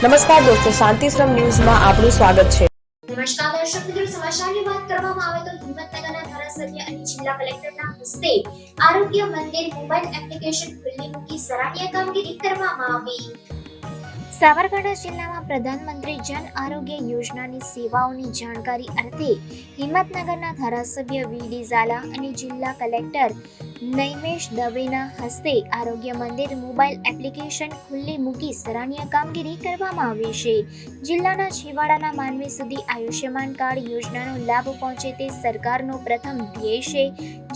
નમસ્કાર દોસ્તો, શાંતિશ્રમ ન્યૂઝમાં આપનું સ્વાગત છે. નમસ્કાર દર્શક મિત્રો, સમાચારની વાત કરવામાં આવે તો હિંમતનગરના ધારાસભ્ય અને જિલ્લા કલેક્ટરના હસ્તે આરોગ્ય મંદિર મોબાઈલ એપ્લિકેશન ખુલ્લી મૂકી સરાહનીય કામગીરી કરવામાં આવી. સાબરકાંઠા જિલ્લામાં પ્રધાનમંત્રી જન આરોગ્ય યોજનાની સેવાઓની જાણકારી અર્થે હિંમતનગરના ધારાસભ્ય વી ડી ઝાલા અને જિલ્લા કલેક્ટર નૈમેશ દવેના હસ્તે આરોગ્ય મંદિર મોબાઈલ એપ્લિકેશન ખુલ્લી મૂકી સરાહનીય કામગીરી કરવામાં આવી છે. જિલ્લાના છેવાડાના માનવી સુધી આયુષ્યમાન કાર્ડ યોજનાનો લાભ પહોંચે તે સરકારનો પ્રથમ ધ્યેય છે.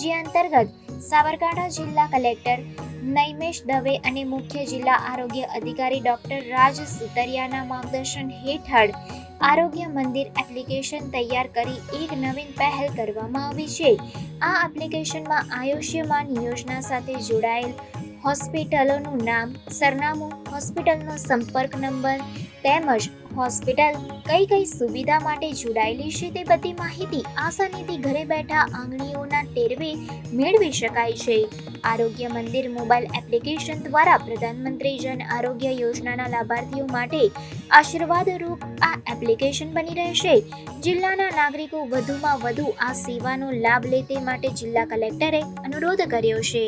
જે અંતર્ગત સાબરકાંઠા જિલ્લા કલેક્ટર નૈમેશ દવે અને મુખ્ય જિલ્લા આરોગ્ય અધિકારી ડોક્ટર રાજ સુતરિયાના માર્ગદર્શન હેઠળ આરોગ્ય મંદિર એપ્લિકેશન તૈયાર કરી એક નવીન પહેલ કરવામાં આવી છે. આ એપ્લિકેશનમાં આયુષ્યમાન યોજના સાથે જોડાયેલ હોસ્પિટલોનું નામ, સરનામું, હોસ્પિટલનો સંપર્ક નંબર તેમજ હોસ્પિટલ કઈ કઈ સુવિધા માટે જોડાયેલી છે તે બધી માહિતી આસાનીથી ઘરે બેઠા આંગળીઓના ટેરવે મેળવી શકાય છે. આરોગ્ય મંદિર મોબાઈલ એપ્લિકેશન દ્વારા પ્રધાનમંત્રી જન આરોગ્ય યોજનાના લાભાર્થીઓ માટે આશીર્વાદરૂપ આ એપ્લિકેશન બની રહેશે. જિલ્લાના નાગરિકો વધુમાં વધુ આ સેવાનો લાભ લે તે માટે જિલ્લા કલેક્ટરે અનુરોધ કર્યો છે.